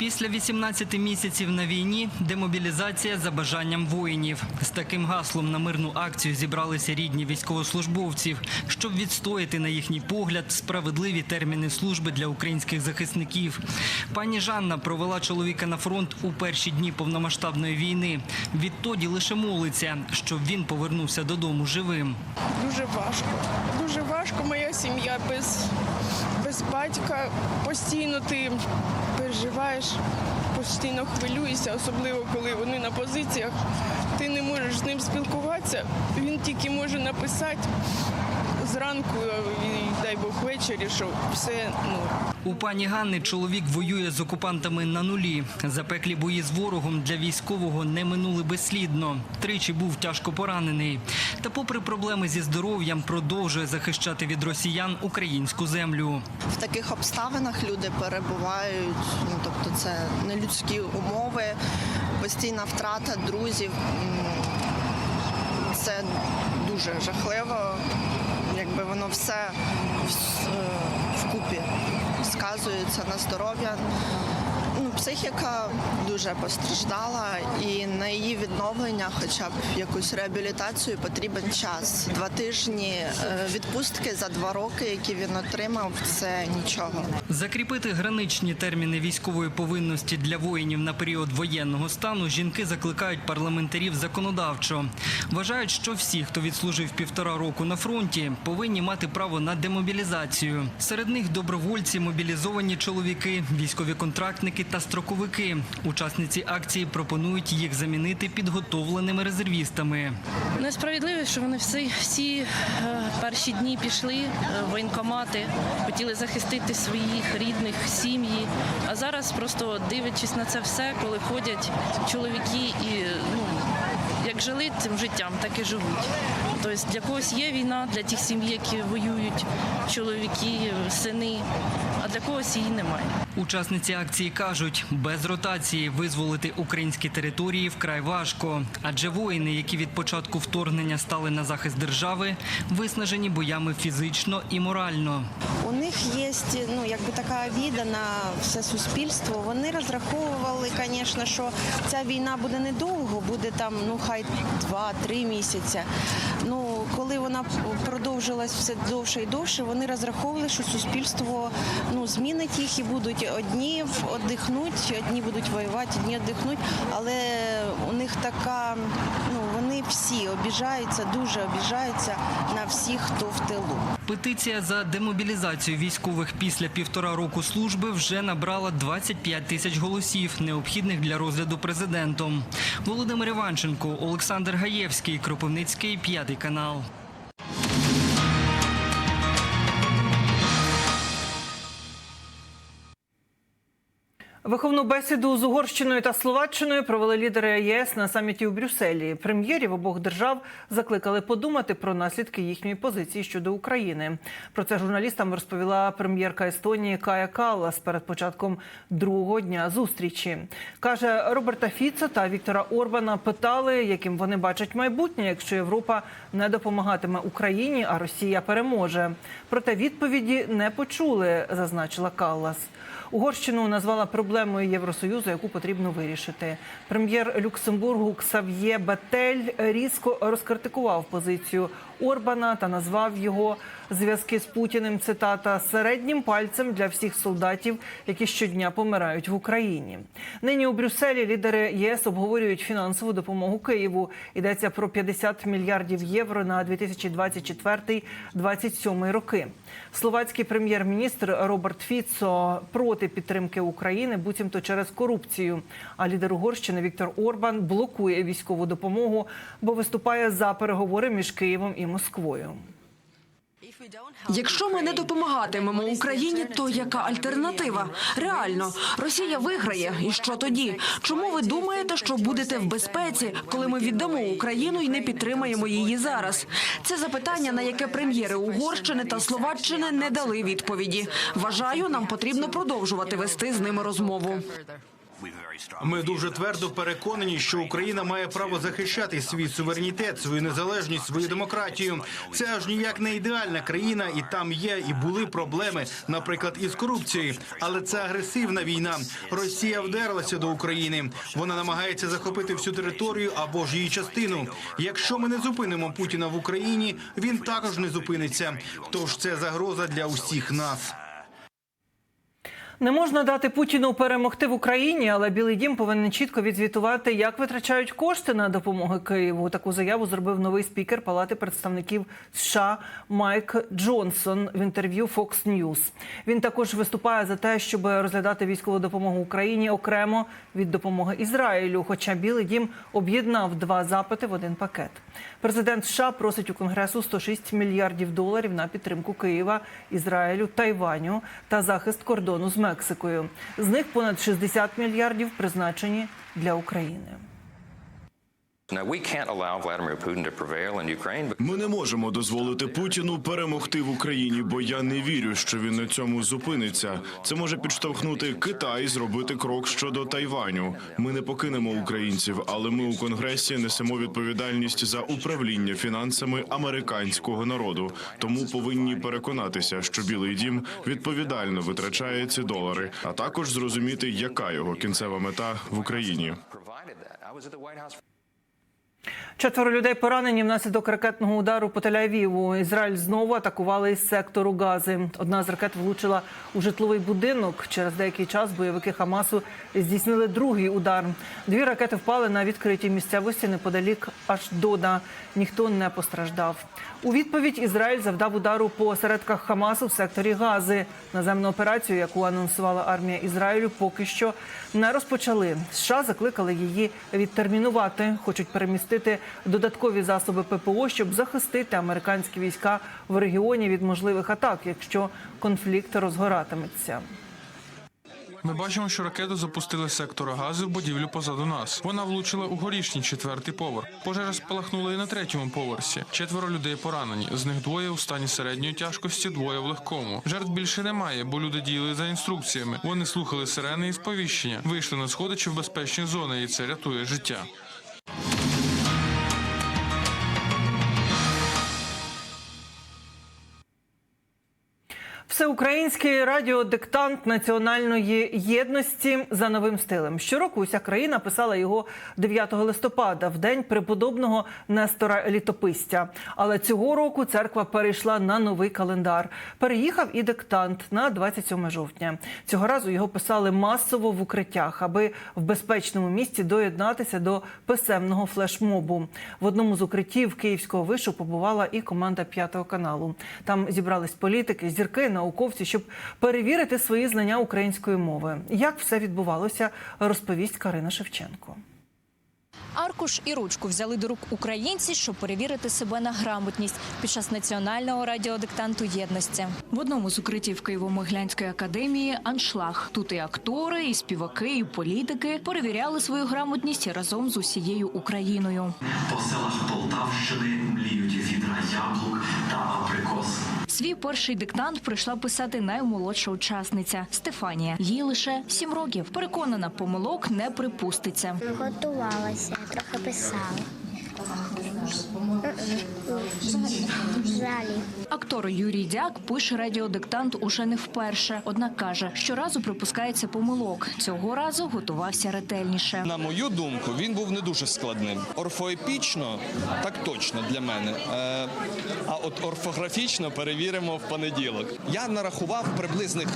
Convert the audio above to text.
Після 18 місяців на війні демобілізація за бажанням воїнів. З таким гаслом на мирну акцію зібралися рідні військовослужбовців, щоб відстояти на їхній погляд справедливі терміни служби для українських захисників. Пані Жанна провела чоловіка на фронт у перші дні повномасштабної війни. Відтоді лише молиться, щоб він повернувся додому живим. Дуже важко. Дуже важко. Моя сім'я без, без батька. Постійно ти переживаєш, постійно хвилюєшся, особливо коли вони на позиціях. Ти не можеш з ним спілкуватися. Він тільки може написати зранку і дай Бог ввечері, що все ну, У пані Ганни чоловік воює з окупантами на нулі. Запеклі бої з ворогом для військового не минули безслідно. Тричі був тяжко поранений. Та, попри проблеми зі здоров'ям, продовжує захищати від росіян українську землю. в таких обставинах люди перебувають. Ну тобто, це нелюдські умови, постійна втрата друзів. Це дуже жахливо. Якби воно все вс- е, вкупі сказується на здоров'я. Психіка дуже постраждала, і на її відновлення, хоча б якусь реабілітацію, потрібен час. Два тижні е, відпустки за два роки, які він отримав, це нічого. Закріпити граничні терміни військової повинності для воїнів на період воєнного стану жінки закликають парламентарів законодавчо. Вважають, що всі, хто відслужив півтора року на фронті, повинні мати право на демобілізацію. Серед них добровольці, мобілізовані чоловіки, військові контрактники та строковики. Учасниці акції пропонують їх замінити підготовленими резервістами. Несправедливо, що вони всі, всі е, перші дні пішли е, в воєнкомати, хотіли захистити своїх рідних, сім'ї. А зараз просто дивлячись на це все, коли ходять чоловіки і ну, як жили цим життям, так і живуть. Тобто для когось є війна, для тих сім'ї, які воюють, чоловіки, сини, а для когось її немає. Учасниці акції кажуть, без ротації визволити українські території вкрай важко, адже воїни, які від початку вторгнення стали на захист держави, виснажені боями фізично і морально. У них є ну, якби така віда на все суспільство. Вони розраховували, звісно, що ця війна буде недовго, буде там, ну хай два-три місяці. Ну, коли вона продовжилась все довше і довше, вони розраховували, що суспільство ну, змінить їх і будуть одні віддихнуть, одні будуть воювати, одні віддихнуть. Але у них така, ну вони всі обіжаються, дуже обіжаються на всіх, хто в тилу. Петиція за демобілізацію військових після півтора року служби вже набрала 25 тисяч голосів, необхідних для розгляду президентом. Володимир Іванченко, Олександр Гаєвський, Кропивницький, п'ятий канал. Виховну бесіду з Угорщиною та Словаччиною провели лідери ЄС на саміті у Брюсселі. Прем'єрів обох держав закликали подумати про наслідки їхньої позиції щодо України. Про це журналістам розповіла прем'єрка Естонії Кая Каллас перед початком другого дня зустрічі. каже Роберта Фіцо та Віктора Орбана питали, яким вони бачать майбутнє, якщо Європа не допомагатиме Україні, а Росія переможе. Проте відповіді не почули, зазначила Каллас. Угорщину назвала проблемою Євросоюзу, яку потрібно вирішити. Прем'єр Люксембургу Ксав'є Батель різко розкритикував позицію Орбана та назвав його зв'язки з Путіним цитата середнім пальцем для всіх солдатів, які щодня помирають в Україні. Нині у Брюсселі лідери ЄС обговорюють фінансову допомогу Києву. Йдеться про 50 мільярдів євро на 2024-2027 роки. Словацький прем'єр-міністр Роберт Фіцо проти підтримки України, буцімто через корупцію. А лідер Угорщини Віктор Орбан блокує військову допомогу, бо виступає за переговори між Києвом і Москвою. Якщо ми не допомагатимемо Україні, то яка альтернатива? Реально, Росія виграє. І що тоді? Чому ви думаєте, що будете в безпеці, коли ми віддамо Україну і не підтримаємо її зараз? Це запитання, на яке прем'єри Угорщини та Словаччини не дали відповіді. Вважаю, нам потрібно продовжувати вести з ними розмову. Ми дуже твердо переконані, що Україна має право захищати свій суверенітет, свою незалежність, свою демократію. Це аж ніяк не ідеальна країна, і там є і були проблеми, наприклад, із корупцією. Але це агресивна війна. Росія вдерлася до України. Вона намагається захопити всю територію або ж її частину. Якщо ми не зупинимо Путіна в Україні, він також не зупиниться. Тож це загроза для усіх нас. Не можна дати Путіну перемогти в Україні, але Білий Дім повинен чітко відзвітувати, як витрачають кошти на допомогу Києву. Таку заяву зробив новий спікер Палати представників США Майк Джонсон в інтерв'ю Fox News. Він також виступає за те, щоб розглядати військову допомогу Україні окремо від допомоги Ізраїлю. Хоча Білий Дім об'єднав два запити в один пакет. Президент США просить у Конгресу 106 мільярдів доларів на підтримку Києва, Ізраїлю, Тайваню та захист кордону з Мексикою. З них понад 60 мільярдів призначені для України. Ми не можемо дозволити Путіну перемогти в Україні, бо я не вірю, що він на цьому зупиниться. Це може підштовхнути Китай зробити крок щодо Тайваню. Ми не покинемо українців, але ми у конгресі несемо відповідальність за управління фінансами американського народу. Тому повинні переконатися, що Білий Дім відповідально витрачає ці долари, а також зрозуміти, яка його кінцева мета в Україні. Четверо людей поранені внаслідок ракетного удару по Тель-Авіву. Ізраїль знову атакували із сектору Гази. Одна з ракет влучила у житловий будинок. Через деякий час бойовики Хамасу здійснили другий удар. Дві ракети впали на відкритій місцевості неподалік Ашдода. Ніхто не постраждав. У відповідь Ізраїль завдав удару по осередках Хамасу в секторі Гази. Наземну операцію, яку анонсувала армія Ізраїлю, поки що не розпочали. США закликали її відтермінувати, хочуть перемістити додаткові засоби ППО, щоб захистити американські війська в регіоні від можливих атак, якщо конфлікт розгоратиметься. Ми бачимо, що ракету запустили з сектора газу в будівлю позаду нас. Вона влучила у горішній четвертий поверх. Пожежа спалахнула і на третьому поверсі. Четверо людей поранені. З них двоє у стані середньої тяжкості, двоє в легкому. Жертв більше немає, бо люди діяли за інструкціями. Вони слухали сирени і сповіщення, вийшли на сходи чи в безпечні зони, і це рятує життя. Всеукраїнський радіодиктант національної єдності за новим стилем. Щороку уся країна писала його 9 листопада, в день преподобного Нестора Літописця. Але цього року церква перейшла на новий календар. Переїхав і диктант на 27 жовтня. Цього разу його писали масово в укриттях, аби в безпечному місці доєднатися до писемного флешмобу. В одному з укриттів Київського вишу побувала і команда п'ятого каналу. Там зібрались політики, зірки, науковці, щоб перевірити свої знання української мови. Як все відбувалося, розповість Карина Шевченко. Аркуш і ручку взяли до рук українці, щоб перевірити себе на грамотність під час національного радіодиктанту єдності. В одному з укриттів Києво-Могилянської академії аншлаг. Тут і актори, і співаки, і політики перевіряли свою грамотність разом з усією Україною. По селах Полтавщини мліють вітра яблук та абрикос. Свій перший диктант прийшла писати наймолодша учасниця Стефанія. Їй лише сім років. Переконана, помилок не припуститься. Готувалася, трохи писала. Взагалі. Актор Юрій Дяк пише радіодиктант уже не вперше. Однак каже, щоразу припускається помилок. Цього разу готувався ретельніше. На мою думку, він був не дуже складним. Орфоепічно так точно для мене. Е, а от орфографічно перевіримо в понеділок. Я нарахував приблизних